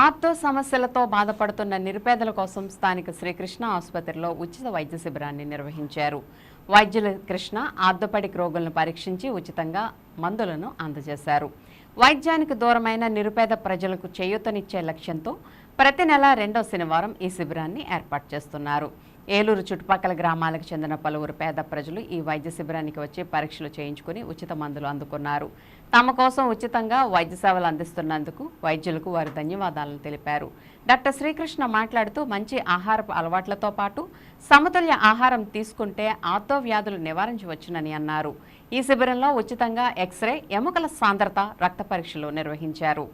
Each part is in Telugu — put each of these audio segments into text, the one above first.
ఆర్థో సమస్యలతో బాధపడుతున్న నిరుపేదల కోసం స్థానిక శ్రీకృష్ణ ఆసుపత్రిలో ఉచిత వైద్య శిబిరాన్ని నిర్వహించారు. వైద్యులు కృష్ణ ఆర్థోపెడిక్ రోగులను పరీక్షించి ఉచితంగా మందులను అందజేశారు. వైద్యానికి దూరమైన నిరుపేద ప్రజలకు చేయూతనిచ్చే లక్ష్యంతో ప్రతి నెల రెండో శనివారం ఈ శిబిరాన్ని ఏర్పాటు చేస్తున్నారు. ఏలూరు చుట్టుపక్కల గ్రామాలకు చెందిన పలువురు పేద ప్రజలు ఈ వైద్య శిబిరానికి వచ్చి పరీక్షలు చేయించుకుని ఉచిత మందులు అందుకున్నారు. తమ కోసం ఉచితంగా వైద్య సేవలు అందిస్తున్నందుకు వైద్యులకు వారు ధన్యవాదాలను తెలిపారు. డాక్టర్ శ్రీకృష్ణ మాట్లాడుతూ మంచి ఆహారపు అలవాట్లతో పాటు సమతుల్య ఆహారం తీసుకుంటే ఆతో వ్యాధులు నివారించవచ్చునని అన్నారు. ఈ శిబిరంలో ఉచితంగా ఎక్స్రే ఎముకల సాంద్రత రక్త పరీక్షలు నిర్వహించారు.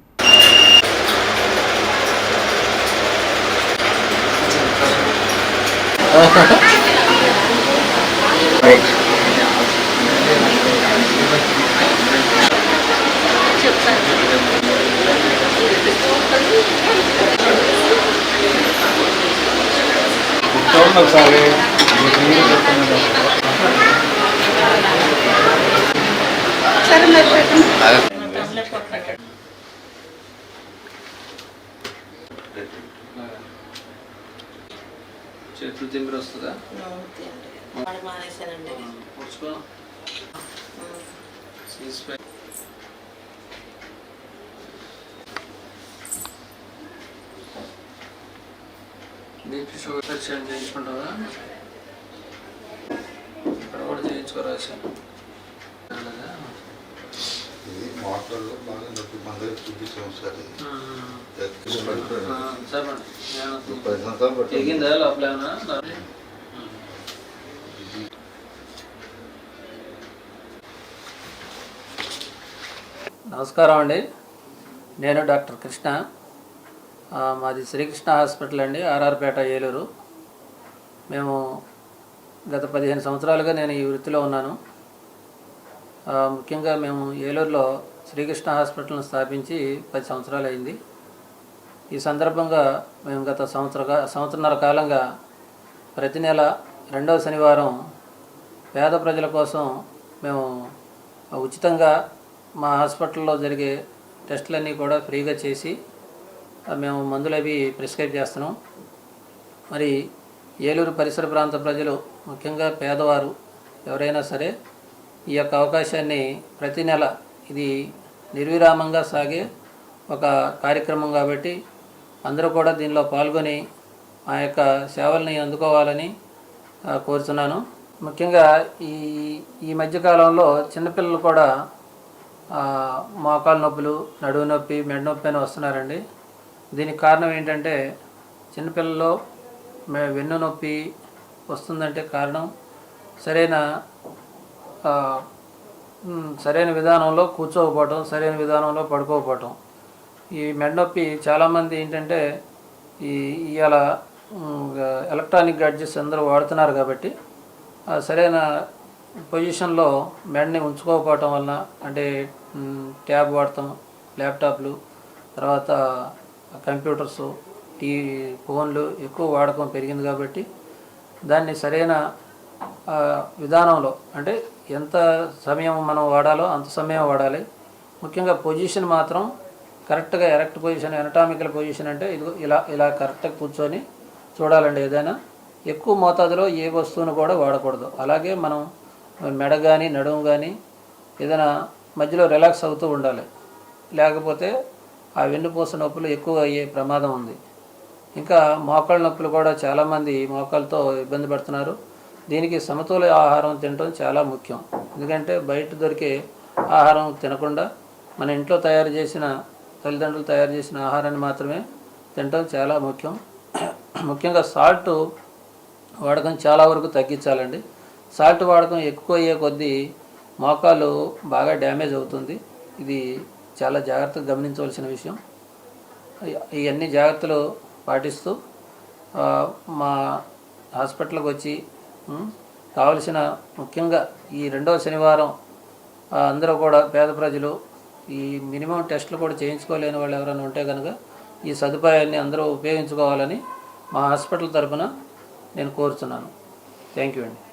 ఒకసారి చేతులు తిమ్మిరి వస్తుందా? మానేశానండి బీపీ షుగర్ టెస్ట్ చేయించుకుంటావా? ఇక్కడ కూడా చేయించుకోరాశాను అలాగా? ఇది మోటార్లో బాగా నొప్పి మన దగ్గర చూపించాం సార్. చెప్పండి ఒక పది సంవత్సరాలు పట్టింది. తెగిందా లోపల ఏమన్నా నమస్కారం అండి. నేను డాక్టర్ కృష్ణ. మాది శ్రీకృష్ణ హాస్పిటల్ అండి ఆర్ఆర్పేట ఏలూరు. మేము గత పదిహేను సంవత్సరాలుగా నేను ఈ వృత్తిలో ఉన్నాను. ముఖ్యంగా మేము ఏలూరులో శ్రీకృష్ణ హాస్పిటల్ను స్థాపించి పది సంవత్సరాలు అయింది ఈ సందర్భంగా మేము గత సంవత్సర సంవత్సరన్నర కాలంగా ప్రతి నెల రెండవ శనివారం పేద ప్రజల కోసం మేము ఉచితంగా మా హాస్పిటల్లో జరిగే టెస్టులన్నీ కూడా ఫ్రీగా చేసి మేము మందులు అవి ప్రిస్క్రైబ్ చేస్తున్నాం. మరి ఏలూరు పరిసర ప్రాంత ప్రజలు ముఖ్యంగా పేదవారు ఎవరైనా సరే ఈ యొక్క అవకాశాన్ని ప్రతి నెల ఇది నిర్విరామంగా సాగే ఒక కార్యక్రమం కాబట్టి అందరూ కూడా దీనిలో పాల్గొని ఆ యొక్క సేవల్ని అందుకోవాలని కోరుతున్నాను ముఖ్యంగా ఈ ఈ మధ్యకాలంలో చిన్నపిల్లలు కూడా మోకాలు నొప్పులు నడువు నొప్పి మెడ నొప్పి అని వస్తున్నారండి. దీనికి కారణం ఏంటంటే చిన్నపిల్లల్లో వెన్ను నొప్పి వస్తుందంటే కారణం సరైన సరైన విధానంలో కూర్చోకపోవటం సరైన విధానంలో పడుకోకపోవటం. ఈ మెడ నొప్పి చాలామంది ఏంటంటే ఈ ఇవాళ ఎలక్ట్రానిక్ గాడ్జెట్స్ అందరూ వాడుతున్నారు కాబట్టి సరైన పొజిషన్లో మెడని ఉంచుకోకపోవటం వలన అంటే ట్యాబ్ వాడటం ల్యాప్టాప్లు తర్వాత కంప్యూటర్స్ టీ ఫోన్లు ఎక్కువ వాడకం పెరిగింది కాబట్టి దాన్ని సరైన విధానంలో అంటే ఎంత సమయం మనం వాడాలో అంత సమయం వాడాలి. ముఖ్యంగా పొజిషన్ మాత్రం కరెక్ట్గా ఎరెక్ట్ పొజిషన్ ఎనటామికల్ పొజిషన్ అంటే ఇది ఇలా ఇలా కరెక్ట్గా కూర్చొని చూడాలండి ఏదైనా. ఎక్కువ మోతాదులో ఏ వస్తువును కూడా వాడకూడదు. అలాగే మనం మెడ కానీ నడుము కానీ ఏదైనా మధ్యలో రిలాక్స్ అవుతూ ఉండాలి. లేకపోతే ఆ వెన్నుపూస నొప్పులు ఎక్కువ అయ్యే ప్రమాదం ఉంది. ఇంకా మోకాళ్ళ నొప్పులు కూడా చాలామంది మోకాళ్ళతో ఇబ్బంది పడుతున్నారు. దీనికి సమతుల్య ఆహారం తినడం చాలా ముఖ్యం. ఎందుకంటే బయట దొరికే ఆహారం తినకుండా మన ఇంట్లో తయారు చేసిన తల్లిదండ్రులు తయారు చేసిన ఆహారాన్ని మాత్రమే తినడం చాలా ముఖ్యం. ముఖ్యంగా సాల్ట్ వాడకం చాలా వరకు తగ్గించాలండి. సాల్ట్ వాడకం ఎక్కువ అయ్యే కొద్దీ మోకాలు బాగా డ్యామేజ్ అవుతుంది. ఇది చాలా జాగ్రత్తగా గమనించవలసిన విషయం. ఇవన్నీ జాగ్రత్తలు పాటిస్తూ మా హాస్పిటల్కి వచ్చి కావలసిన ముఖ్యంగా ఈ రెండవ శనివారం అందరూ కూడా పేద ప్రజలు ఈ మినిమం టెస్టులు కూడా చేయించుకోలేని వాళ్ళు ఎవరైనా ఉంటే కనుక ఈ సదుపాయాన్ని అందరూ ఉపయోగించుకోవాలని మా హాస్పిటల్ తరఫున నేను కోరుతున్నాను. థ్యాంక్ యూ అండి.